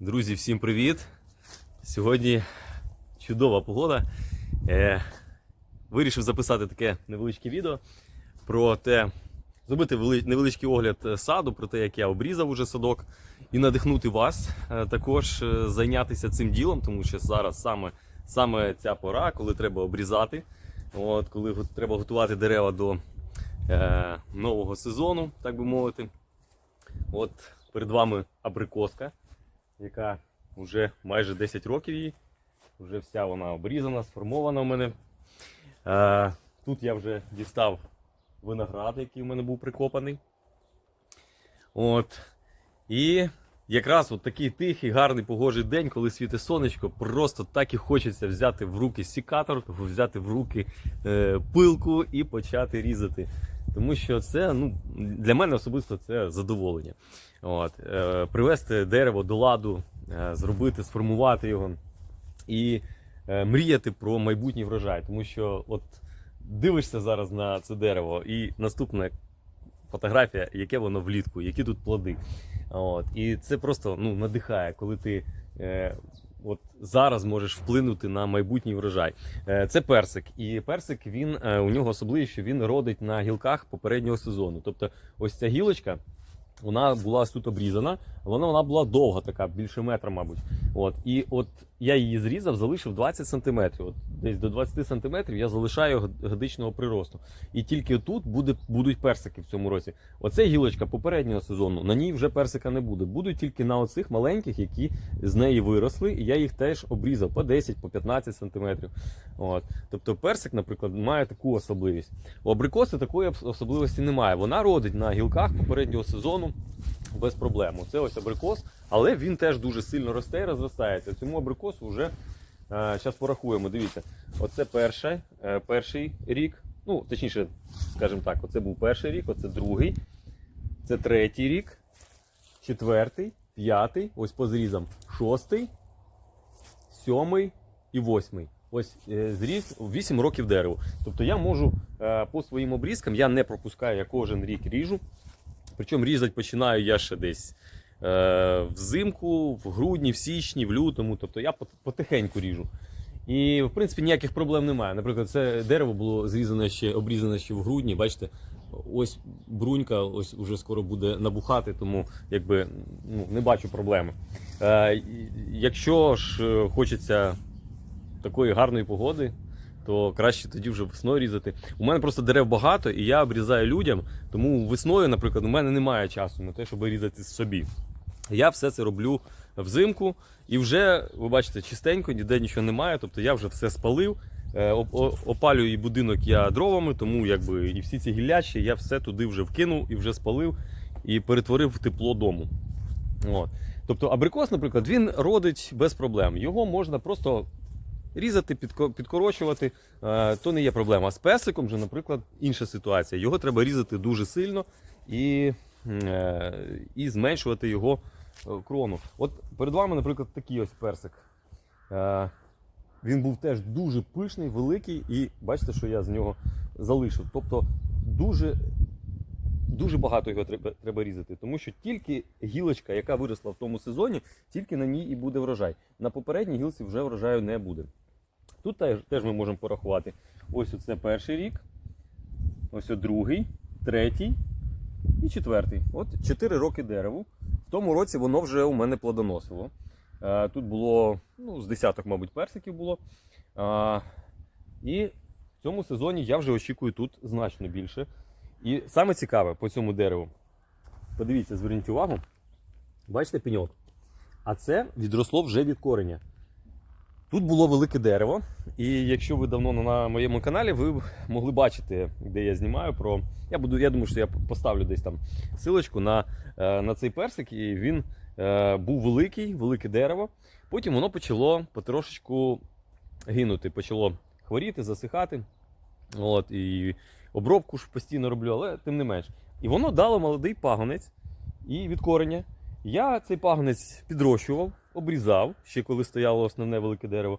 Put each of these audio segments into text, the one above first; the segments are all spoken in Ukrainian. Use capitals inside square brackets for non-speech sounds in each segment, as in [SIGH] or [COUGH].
Друзі, всім привіт! Сьогодні чудова погода. Е, вирішив записати таке невеличке відео про те, зробити невеличкий огляд е, саду, про те, як я обрізав уже садок, і надихнути вас е, також зайнятися цим ділом, тому що зараз саме, саме ця пора, коли треба обрізати, от, коли треба готувати дерева до е, нового сезону, так би мовити. От перед вами абрикоска яка вже майже 10 років їй. Вже вся вона обрізана, сформована у мене. Е, тут я вже дістав виноград, який у мене був прикопаний. От. І якраз от такий тихий, гарний погожий день, коли світить сонечко, просто так і хочеться взяти в руки сікатор, взяти в руки е, пилку і почати різати. Тому що це ну, для мене особисто це задоволення. От, е, привести дерево до ладу, е, зробити, сформувати його і е, мріяти про майбутній врожай. Тому що от дивишся зараз на це дерево, і наступна фотографія, яке воно влітку, які тут плоди. От, і це просто ну, надихає, коли ти. Е, От зараз можеш вплинути на майбутній врожай. Е, Це персик. І персик він е, у нього особливість, що він родить на гілках попереднього сезону. Тобто, ось ця гілочка, вона була тут обрізана, вона, вона була довга, така, більше метра, мабуть. От. І от я її зрізав, залишив 20 см. От десь до 20 см я залишаю годичного приросту. І тільки тут буде, будуть персики в цьому році. Оце гілочка попереднього сезону, на ній вже персика не буде. Будуть тільки на оцих маленьких, які з неї виросли, і я їх теж обрізав по 10, по 15 см. От. Тобто персик, наприклад, має таку особливість. У абрикоси такої особливості немає. Вона родить на гілках попереднього сезону без проблем. Це ось абрикос, але він теж дуже сильно росте і розростається. Цьому абрикосу вже зараз порахуємо. Дивіться, оце перший, е, перший рік. Ну, точніше, скажімо так, оце був перший рік, оце другий, це третій рік, четвертий, п'ятий, ось по зрізам, шостий, сьомий і восьмий. Ось е, зріз 8 років дереву. Тобто я можу е, по своїм обрізкам, я не пропускаю, я кожен рік ріжу. Причому різати починаю я ще десь е, взимку, в грудні, в січні, в лютому. Тобто я потихеньку ріжу. І в принципі ніяких проблем немає. Наприклад, це дерево було зрізане ще, обрізане ще в грудні. Бачите, ось брунька, ось уже скоро буде набухати, тому якби ну, не бачу проблеми. Е, якщо ж е, хочеться такої гарної погоди, то краще тоді вже весною різати. У мене просто дерев багато, і я обрізаю людям, тому весною, наприклад, у мене немає часу на те, щоб різати собі. Я все це роблю взимку, і вже, ви бачите, чистенько, ніде нічого немає. Тобто я вже все спалив. Е, Опалюю і будинок я дровами, тому якби і всі ці гіллячі я все туди вже вкинув і вже спалив і перетворив в тепло дому. От. Тобто абрикос, наприклад, він родить без проблем. Його можна просто різати, підкорочувати, е, то не є проблема. З песиком же, наприклад, інша ситуація. Його треба різати дуже сильно і, е, і зменшувати його е, крону. От перед вами, наприклад, такий ось персик. Він був теж дуже пишний, великий, і бачите, що я з нього залишив. Тобто дуже, дуже багато його треба, треба різати, тому що тільки гілочка, яка виросла в тому сезоні, тільки на ній і буде врожай. На попередній гілці вже врожаю не буде. Тут теж, ми можемо порахувати. Ось оце перший рік, ось другий, третій і четвертий. От 4 роки дереву. В тому році воно вже у мене плодоносило. Е, Тут було ну, з десяток, мабуть, персиків було. І в цьому сезоні я вже очікую тут значно більше. І саме цікаве по цьому дереву. Подивіться, зверніть увагу. Бачите пеньок? А це відросло вже від кореня. Тут було велике дерево, і якщо ви давно на моєму каналі, ви могли бачити, де я знімаю про. Я буду, я думаю, що я поставлю десь там силочку на, е, на цей персик, і він е, був великий, велике дерево. Потім воно почало потрошечку гинути, почало хворіти, засихати. От, і обробку ж постійно роблю, але тим не менш. І воно дало молодий пагонець і від кореня. Я цей пагонець підрощував, обрізав, ще коли стояло основне велике дерево.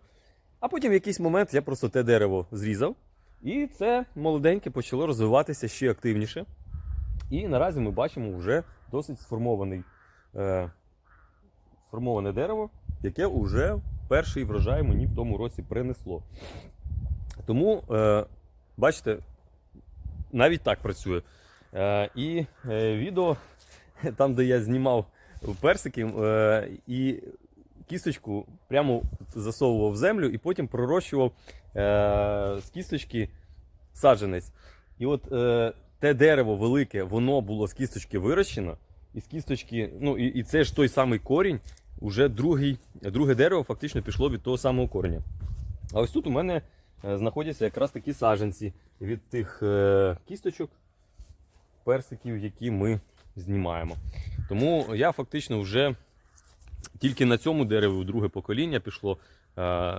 А потім в якийсь момент я просто те дерево зрізав, і це молоденьке почало розвиватися ще активніше. І наразі ми бачимо вже досить сформований, е, сформоване дерево, яке вже перший врожай мені в тому році принесло. Тому, е, бачите, навіть так працює. Е, і е, відео, [LAUGHS] там, де я знімав персики, е, і кісточку прямо засовував в землю і потім пророщував е, з кісточки саджанець. І от е, те дерево велике, воно було з кісточки вирощено, і з кісточки, ну і, і це ж той самий корінь, уже другий, друге дерево фактично пішло від того самого кореня. А ось тут у мене е, знаходяться якраз такі саджанці від тих е, кісточок, персиків, які ми знімаємо. Тому я фактично вже тільки на цьому дереві друге покоління пішло. е,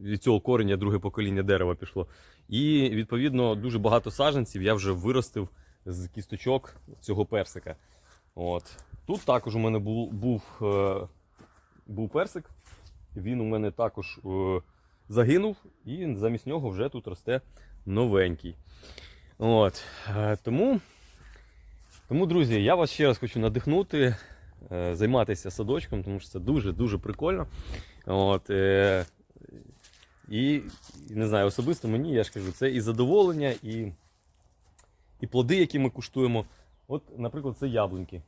Від цього кореня друге покоління дерева пішло. І відповідно дуже багато саджанців я вже виростив з кісточок цього персика. От. Тут також у мене був, був, е, був персик. Він у мене також е, загинув, і замість нього вже тут росте новенький. От. Тому, тому, друзі, я вас ще раз хочу надихнути, займатися садочком, тому що це дуже-дуже прикольно. От, е, і не знаю, особисто мені, я ж кажу, це і задоволення, і, і плоди, які ми куштуємо. От, наприклад, це яблуньки.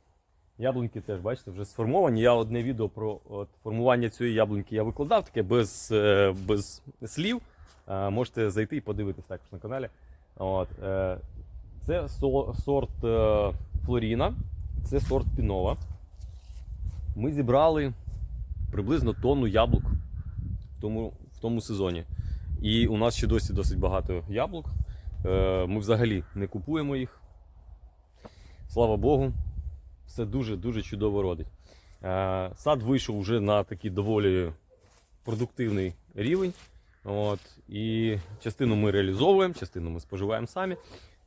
Яблуньки теж, бачите, вже сформовані. Я одне відео про от, формування цієї яблуньки я викладав таке без, е, без слів. Е, Можете зайти і подивитись також на каналі. От, е, Це со- сорт е, Флоріна, це сорт Пінова. Ми зібрали приблизно тонну яблук в тому, в тому сезоні. І у нас ще досі досить багато яблук. Е, Ми взагалі не купуємо їх. Слава Богу, все дуже-дуже чудово родить. Е, Сад вийшов вже на такий доволі продуктивний рівень. От, і частину ми реалізовуємо, частину ми споживаємо самі.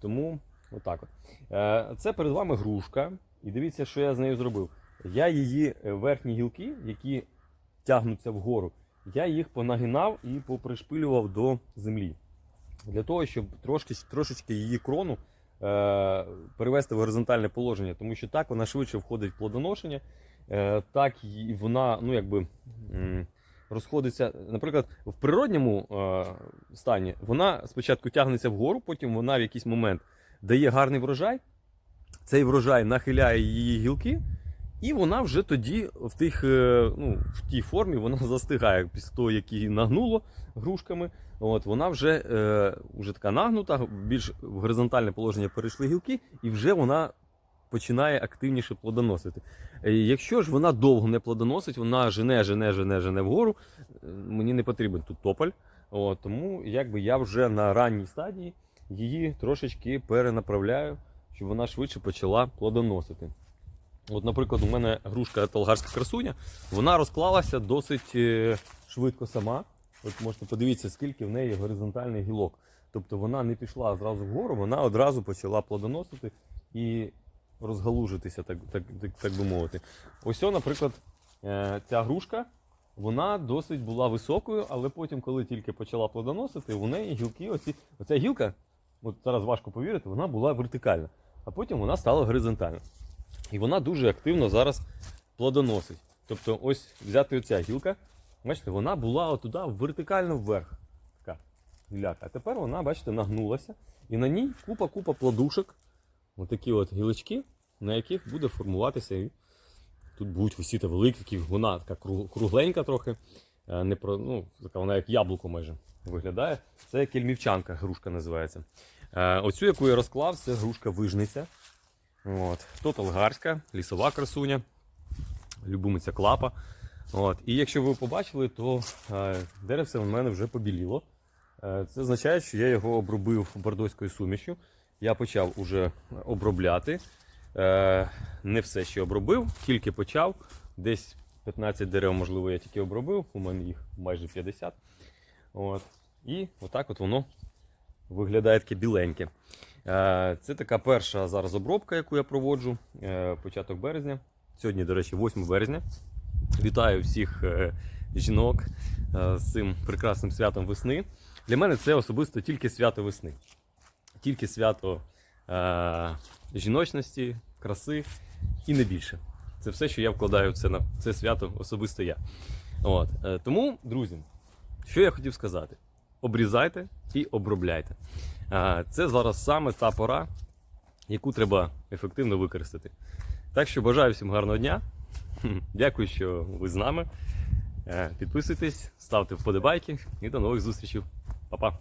Тому отак от. Е, Це перед вами грушка. І дивіться, що я з нею зробив. Я її е, верхні гілки, які тягнуться вгору, я їх понагинав і попришпилював до землі. Для того, щоб трошки, трошечки її крону е, перевести в горизонтальне положення, тому що так вона швидше входить в плодоношення, е, так вона ну, якби, м, розходиться. Наприклад, в природньому е, стані вона спочатку тягнеться вгору, потім вона в якийсь момент дає гарний врожай. Цей врожай нахиляє її гілки, і вона вже тоді в, тих, е, ну, в тій формі вона [LAUGHS] застигає після того, як її нагнуло грушками. От, вона вже, е, вже така нагнута, більш в горизонтальне положення перейшли гілки, і вже вона починає активніше плодоносити. Е, Якщо ж вона довго не плодоносить, вона жене, жене, жене, жене вгору, е, мені не потрібен тут тополь. От, тому якби я вже на ранній стадії її трошечки перенаправляю, щоб вона швидше почала плодоносити. От, наприклад, у мене грушка толгарська красуня, вона розклалася досить е, швидко сама. От можете подивитися, скільки в неї горизонтальний гілок. Тобто вона не пішла зразу вгору, вона одразу почала плодоносити і розгалужитися, так, так, так, так би мовити. Ось, наприклад, е, ця грушка, вона досить була високою, але потім, коли тільки почала плодоносити, у неї гілки, оці, оця гілка, от зараз важко повірити, вона була вертикальна, а потім вона стала горизонтальна. І вона дуже активно зараз плодоносить. Тобто, ось взяти оця гілка, бачите, вона була отуда вертикально вверх. Така гіляка. А тепер вона, бачите, нагнулася. І на ній купа-купа плодушок. Отакі от гілочки, на яких буде формуватися. І тут будуть висіти великі, такі, вона така кругленька трохи. е, Не про, ну, така вона як яблуко майже виглядає. Це кельмівчанка, грушка називається. Е, Оцю, яку я розклав, це грушка вижниця. От. То толгарська, лісова красуня, любимиця клапа. От. І якщо ви побачили, то е, деревце в мене вже побіліло. Е, це означає, що я його обробив бордоською сумішю. Я почав уже обробляти. Е, не все ще обробив, тільки почав. Десь 15 дерев, можливо, я тільки обробив, у мене їх майже 50. От. І отак от воно виглядає таке біленьке. Е, Це така перша зараз обробка, яку я проводжу. е, Початок березня. Сьогодні, до речі, 8 березня. Вітаю всіх е, жінок з цим прекрасним святом весни. Для мене це особисто тільки свято весни. Тільки свято жіночності, краси і не більше. Це все, що я вкладаю це на це свято особисто я. От. Тому, друзі, що я хотів сказати: обрізайте і обробляйте. Це зараз саме та пора, яку треба ефективно використати. Так що бажаю всім гарного дня. [LAUGHS] Дякую, що ви з нами. Е, Підписуйтесь, ставте вподобайки і до нових зустрічей. Па-па!